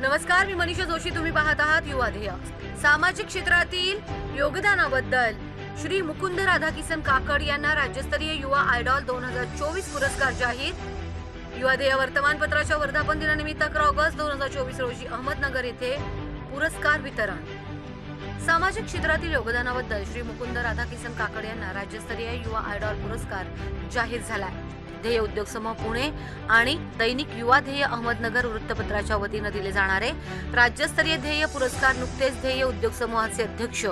नमस्कार मी मनीषा जोशी तुम्ही पाहत आहात युवा ध्येय. सामाजिक क्षेत्रातील योगदानाबद्दल श्री मुकुंद राधाकिसन काकड यांना राज्यस्तरीय युवा आयडॉल दोन हजार चोवीस पुरस्कार जाहीर. युवा ध्येय वर्तमानपत्राच्या वर्धापन दिनानिमित्त अकरा ऑगस्ट दोन हजार चोवीस रोजी अहमदनगर येथे पुरस्कार वितरण. सामाजिक क्षेत्रातील योगदानाबद्दल श्री मुकुंद राधाकिसन काकड यांना राज्यस्तरीय युवा आयडॉल पुरस्कार जाहीर झालाय. ध्येय उद्योग समूह पुणे आणि दैनिक युवा ध्येय अहमदनगर वृत्तपत्राच्या वतीनं दिले जाणारे राज्यस्तरीय ध्येय पुरस्कार नुकतेच ध्येय उद्योग समूहाचे अध्यक्ष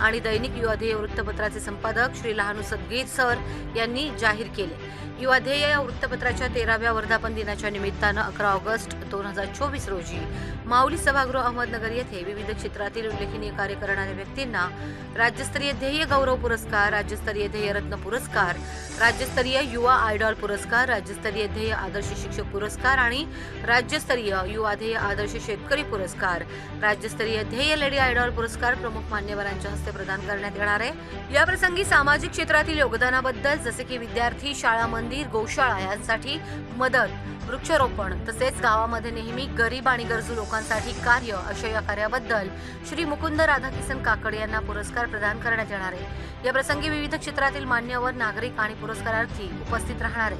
आणि दैनिक युवा ध्येय वृत्तपत्राचे संपादक श्री लहानू सदगीर सर यांनी जाहीर केले. युवा ध्येय या वृत्तपत्राच्या तेराव्या वर्धापन दिनाच्या निमित्तानं अकरा ऑगस्ट दोन हजार चोवीस रोजी माऊली सभागृह अहमदनगर येथे विविध क्षेत्रातील उल्लेखनीय कार्य करणाऱ्या व्यक्तींना राज्यस्तरीय ध्येय गौरव पुरस्कार राज्यस्तरीय ध्येय रत्न पुरस्कार राज्यस्तरीय युवा आयडॉल पुरस्कार पुरस्कार राज्यस्तरीय ध्येय आदर्श शिक्षक पुरस्कार आणि राज्यस्तरीय युवा ध्येय आदर्श शेतकरी पुरस्कार. राज्यस्तरीय ध्येय लेडी आयडॉल पुरस्कार प्रमुख मान्यवरांच्या हस्ते प्रदान करण्यात येणार आहे. याप्रसंगी सामाजिक क्षेत्रातील योगदानाबद्दल जसे की विद्यार्थी शाळा मंदिर गोशाळा यांसाठी मदत वृक्षारोपण तसेच गावामध्ये नेहमी गरीब आणि गरजू लोकांसाठी कार्य अशा या कार्याबद्दल श्री मुकुंद राधाकिसन काकड यांना पुरस्कार प्रदान करण्यात येणार आहे. या प्रसंगी विविध क्षेत्रातील मान्यवर नागरिक आणि पुरस्कारार्थी उपस्थित राहणार आहे